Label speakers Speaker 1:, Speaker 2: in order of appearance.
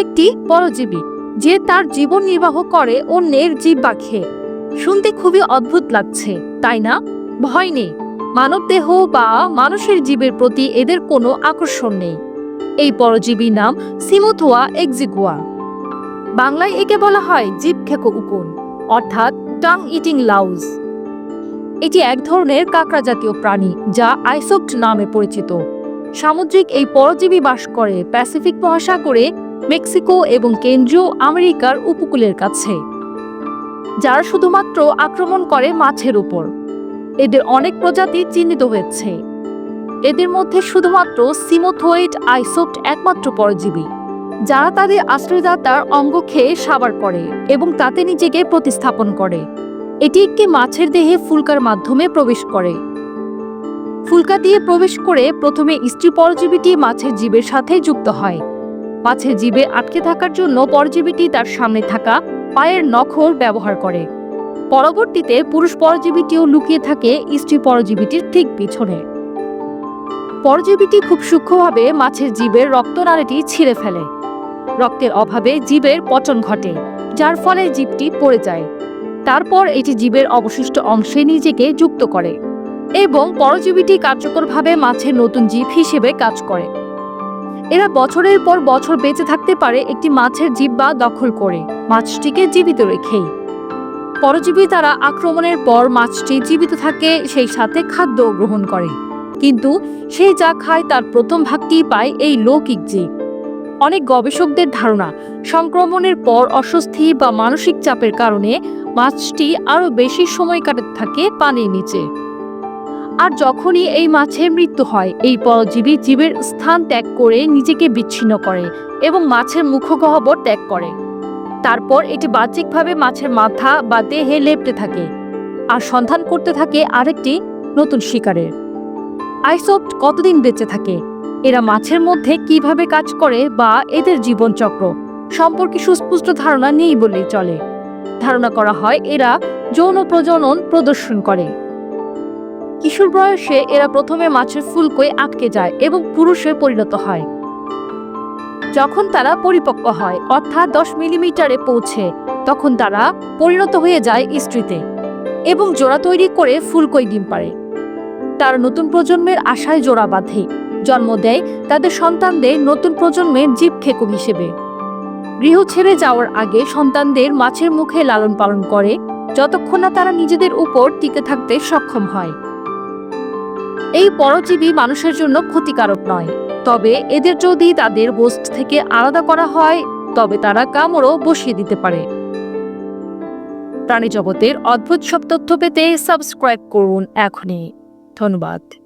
Speaker 1: একটি পরজীবী, যে তার জীবন নির্বাহ করে অন্যের জীব বা খেয়ে শুনতে খুবই অদ্ভুত লাগছে, তাই না? ভয় নেই। মানবদেহ বা মানুষের জীবের প্রতি এদের কোনো আকর্ষণ নেই। এই পরজীবীর নাম সিমোথোয়া এক্সিগুয়া। বাংলায় একে বলা হয় জীব উকুন, অর্থাৎ টাং ইটিং লাউজ। এটি এক ধরনের কাঁকড়া জাতীয় প্রাণী, যা আইসোক্ট নামে পরিচিত। সামুদ্রিক এই পরজীবী বাস করে প্যাসিফিক মহাসাগরে মেক্সিকো এবং কেন্দ্রীয় আমেরিকার উপকূলের কাছে, যারা শুধুমাত্র আক্রমণ করে মাছের উপর। এদের অনেক প্রজাতি চিহ্নিত হয়েছে। এদের মধ্যে শুধুমাত্র সিমোথোয়েট আইসোক্ট একমাত্র পরজীবী, যারা তাদের আশ্রয়দাতার অঙ্গ খেয়ে সাবার করে এবং তাতে নিজেকে প্রতিস্থাপন করে। এটি একটি মাছের দেহে ফুলকার মাধ্যমে প্রবেশ করে। ফুলকা দিয়ে প্রবেশ করে প্রথমে স্ত্রী পরজীবীটি মাছের জীবের সাথে যুক্ত হয়। মাছের জীবে আটকে থাকার জন্য পরজীবীটি তার সামনে থাকা পায়ের নখর ব্যবহার করে। পরবর্তীতে পুরুষ পরজীবীটিও লুকিয়ে থাকে স্ত্রী পরজীবীটির ঠিক পিছনে। পরজীবীটি খুব সূক্ষ্মভাবে মাছের জীবের রক্তনালীটি ছিঁড়ে ফেলে। রক্তের অভাবে জীবের পচন ঘটে, যার ফলে জীবটি পড়ে যায়। তারপর এটি জীবের অবশিষ্ট অংশে নিজেকে যুক্ত করে এবং পরজীবীটি কার্যকরভাবে মাছের নতুন জীব হিসেবে কাজ করে। এরা বছরের পর বছর বেঁচে থাকতে পারে একটি মাছের জীব বা দখল করে। মাছটিকে জীবিত রেখেই। পরজীবী তারা আক্রমণের পর মাছটি জীবিত থাকে সেই সাথে খাদ্য গ্রহণ করে। কিন্তু সে যা খায় তার প্রথম ভাগটি পায় এই লৌকিক জীব। অনেক গবেষকদের ধারণা, সংক্রমণের পর অস্বস্তি বা মানসিক চাপের কারণে মাছটি আরও বেশি সময় কাটাতে থাকে পানির নিচে। আর যখনই এই মাছের মৃত্যু হয়, এই পরজীবী জীবের স্থান ত্যাগ করে নিজেকে বিচ্ছিন্ন করে এবং মাছের মুখগহ্বর ত্যাগ করে। তারপর এটি বাহ্যিকভাবে মাছের মাথা বা দেহে লেপটে থাকে আর সন্ধান করতে থাকে আরেকটি নতুন শিকারের। আইসোপ্ট কতদিন বেঁচে থাকে? এরা মাছের মধ্যে কীভাবে কাজ করে বা এদের জীবনচক্র সম্পর্কে সুস্পষ্ট ধারণা নেই বলেই চলে। ধারণা করা হয়, এরা যৌন প্রজনন প্রদর্শন করে। কিশোর বয়সে এরা প্রথমে মাছের ফুলকোয় আটকে যায় এবং পুরুষে পরিণত হয়। যখন তারা পরিপক্ক হয়, অর্থাৎ দশ মিলিমিটারে পৌঁছে, তখন তারা পরিণত হয়ে যায় স্ত্রীতে এবং জোড়া তৈরি করে ফুলকই ডিম পারে তার নতুন প্রজন্মের আশায় জোড়া বাঁধে, জন্ম দেয় তাদের সন্তানদের নতুন প্রজন্মের জীব খেকো হিসেবে। গৃহ ছেড়ে যাওয়ার আগে সন্তানদের মাছের মুখে লালন পালন করে, যতক্ষণ না তারা নিজেদের উপর টিকে থাকতে সক্ষম হয়। এই পরজীবী মানুষের জন্য ক্ষতিকারক নয়। তবে এদের যদি তাদের হোস্ট থেকে আলাদা করা হয়, তবে তারা কামড়ও বসিয়ে দিতে পারে। প্রাণী জগতের অদ্ভুত সব তথ্য পেতে সাবস্ক্রাইব করুন এখনই। ধন্যবাদ।